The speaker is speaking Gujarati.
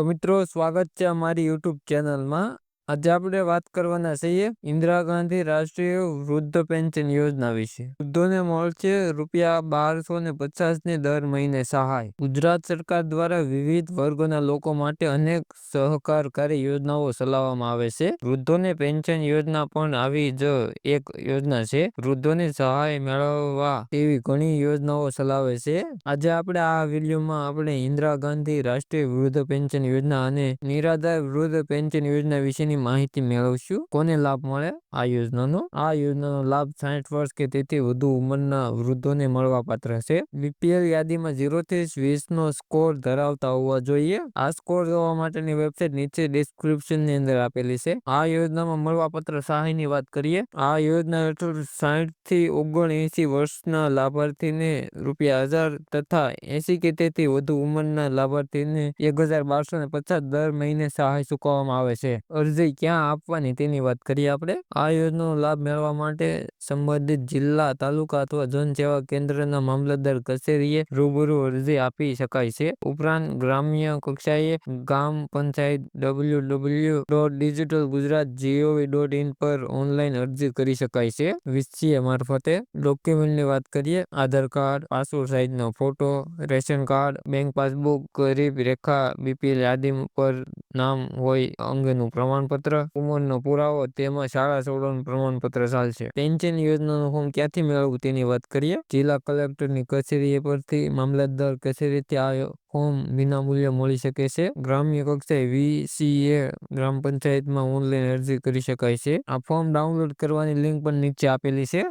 તો મિત્રો સ્વાગત છે અમારી યુટ્યુબ ચેનલમાં. આજે આપણે વાત કરવાના છીએ ઇન્દિરા ગાંધી રાષ્ટ્રીય વૃદ્ધ પેન્શન યોજના વિશે. વૃદ્ધોને મળશે રૂપિયા બારસો ને પચાસની દર મહિને સહાય. ગુજરાત સરકાર દ્વારા વિવિધ વર્ગોના લોકો માટે અનેક સહકારકારી યોજનાઓ ચલાવવામાં આવે છે. વૃદ્ધોને પેન્શન યોજના પણ આવી જ એક યોજના છે. વૃદ્ધોને સહાય મેળવવા તેવી ઘણી યોજનાઓ ચલાવે છે. આજે આપણે આ વિડીયોમાં આપણે ઇન્દિરા ગાંધી રાષ્ટ્રીય વૃદ્ધ પેન્શન યોજના અને નિરાધાર વૃદ્ધ પેન્શન યોજના વિશેની માહિતી મેળવશું. કોને લાભ મળે? આ યોજનાનો. આ યોજનાનો લાભ સાઠ વર્ષ કે તેથી વધુ ઉંમરના વૃદ્ધોને મળવા પાત્ર છે. બીપીએલ યાદીમાં ઝીરો થી વીસ નો સ્કોર ધરાવતા હોવા જોઈએ. આ સ્કોર જોવા માટેની વેબસાઇટ નીચે ડિસ્ક્રિપ્શનની અંદર આપેલી છે. આ યોજનામાં મળવાપાત્ર સહાયની વાત કરીએ. આ યોજના હેઠળ સાઠથી ઓગણ એસી વર્ષના લાભાર્થીને રૂપિયા હજાર તથા એસી કે તેથી વધુ ઉંમરના લાભાર્થીને એક હજાર બારસો ને પચાસ દર મહિને સહાય ચૂકવવામાં આવે છે. અરજી ક્યાં આપવાની તેની વાત કરીએ આપણે? આ યોજનાનો લાભ મેળવવા માટે સંબંધિત જિલ્લા, તાલુકા અથવા જન સેવા કેન્દ્રના મામલતદાર કચેરીએ રૂબરૂ અરજી આપી શકાય છે. ઉપરાંત ગ્રામ્ય કક્ષાએ ગ્રામ panchayat W W dot digital Gujarat G O V dot in પર ઓનલાઈન અરજી કરી શકાય છે. વીસીએ મારફતે ડોક્યુમેન્ટની વાત કરીએ. Aadhaar card, passport સાઇઝનો photo, ration card, bank passbook, ગરીબ રેખા, બીપીએલ યાદી પર નામ હોય અંગેનું પ્રમાણપત્ર ઉંમરનો પુરાવો તેમાં શાળા છોડવાનું પ્રમાણપત્ર ચાલશે. પેન્શન યોજનાનું ફોર્મ ક્યાંથી મેળવવું તેની વાત કરીએ? જિલ્લા કલેક્ટરની કચેરી પરથી મામલતદાર કચેરીથી આ ફોર્મ વિનામૂલ્યે મળી શકે છે. ગ્રામ્ય કક્ષાએ વીસીએ ગ્રામ પંચાયતમાં ઓનલાઈન અરજી કરી શકાય છે. આ ફોર્મ ડાઉનલોડ કરવાની લિંક પણ નીચે આપેલી છે.